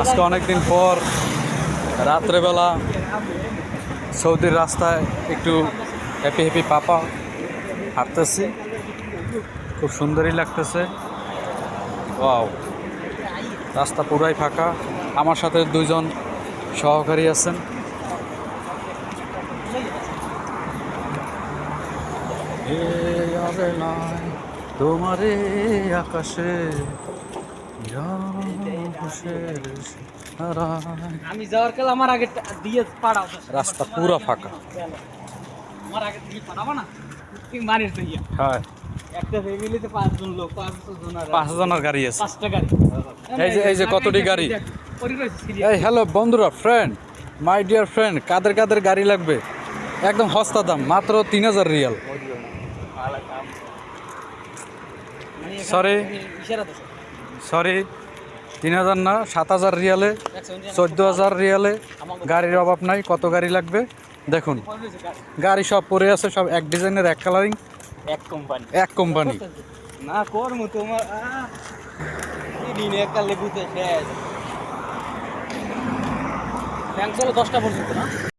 আজকে অনেকদিন পর রাত্রেবেলা সৌদির রাস্তায় একটু হ্যাপি হ্যাপি পাপা হাঁটতেছি। খুব সুন্দরই লাগতেছে। ওয়াও, রাস্তা পুরাই ফাঁকা। আমার সাথে দুজন সহকারী আছেন। এ তোমারে আকাশে আমি যাওয়ার কাল আমার আগে দিয়ে পাড়াও রাস্তা পুরা ফাঁকা। আমার আগে দিয়ে পাঠাবো না? হ্যাঁ। একটা ফ্যামিলিতে পাঁচজন লোক গাড়ি আছে। পাঁচটা গাড়ি। এই যে- এই যে কতটি গাড়ি? এই হ্যালো বন্ধুরা ফ্রেন্ড মাই ডিয়ার ফ্রেন্ড কাদের কাদের গাড়ি লাগবে? একদম সস্তা দাম মাত্র তিন হাজার রিয়াল। ইশারা তো সরি তিন হাজার না সাত হাজার রিয়ালে চোদ্দ হাজার রিয়ালে। গাড়ির অভাব নাই কত গাড়ি লাগবে? দেখুন গাড়ি সব পরে আছে সব এক ডিজাইনের এক কালারিং এক কোম্পানি এক কোম্পানি না করমু তোমার আহ, এই দিন একটা লেবুতে শেষ। ব্যাংক চলো দশটা পর্যন্ত না?